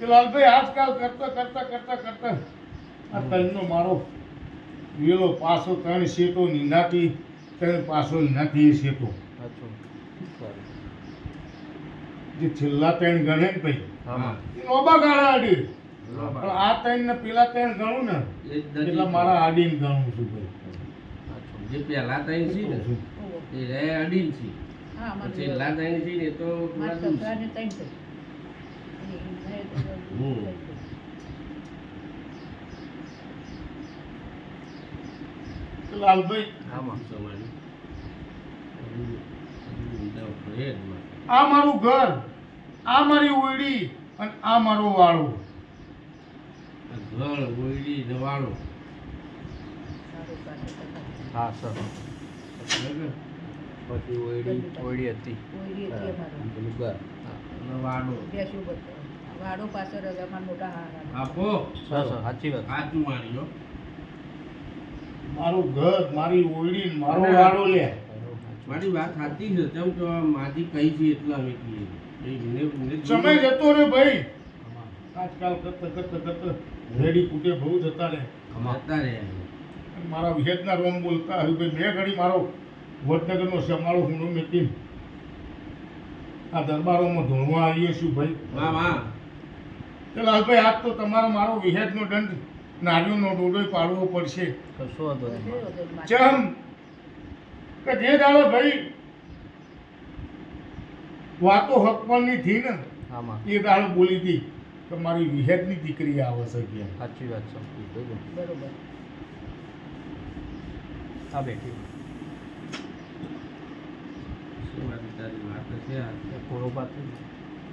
કે લાલભાઈ આજકાલ કરતા કરતા કરતા કરતા આ તઈનો મારો વેલો પાછો ત્રણ શેટો નીનાતી ત્રણ પાછો નીનાતી એ શેટો. જે છેલ્લા ત્રણ ગણે ને ભાઈ. હા. એ લોબા ગાળા આડી. બરાબર. પણ આ ત્રણ ને પેલા ત્રણ ગણું ને એટલે મારા આડીને ગણું છું ભાઈ. જે પહેલા ત્રણ છે ને એ રે અડીન છે. હા છેલ્લા ત્રણ છે ને તો લાલભાઈ. આ મારું ઘર આ મારી ઓયડી અને આ મારો વાળો. ઘર ઓયડી દવાડો સારું હા સર. બરાબર? પછી ઓયડી ઓયડી હતી. કોયડી હતી અમારે. અને વાડો પાસે અમારા મોટા હારા. આપો સર સાચી વાત. સાચું મારી જો મારું ઘર મારી ઓરડી મારો વાડો લે. મારી વાત સાચી છે તેમ તો આ માજી કહી છે એટલા મને સમય જતો રે ભાઈ. આજકાલ કરતા કરતા કરતા રેડી કુટે બહુ જતા રહે. કમાતા રહ્યા મારા વિહેતના રોમ બોલતા હવે ભાઈ મેં ઘડી મારો વડનગરનો સમાળો હુંડો મેકીને આ દરબારોમાં ધૂણવા આવીએ છું ભાઈ. વાહ વાહ. તો લાલભાઈ આજ તો તમારો મારો વિહેતનો દંડ નારીઓનો ડોડો પાડવો પડશે. કશો. ચમ કે જે દાડો ભાઈ વાતો હકમલની થી ને આમાં. એ દાડો બોલી હતી કે મારી વિહેતની દીકરી આવે છે કે સાચી વાત છે. બરોબર. હા બેઠી. શું વાત તારી વાત છે આ? પૂરો પાત્ર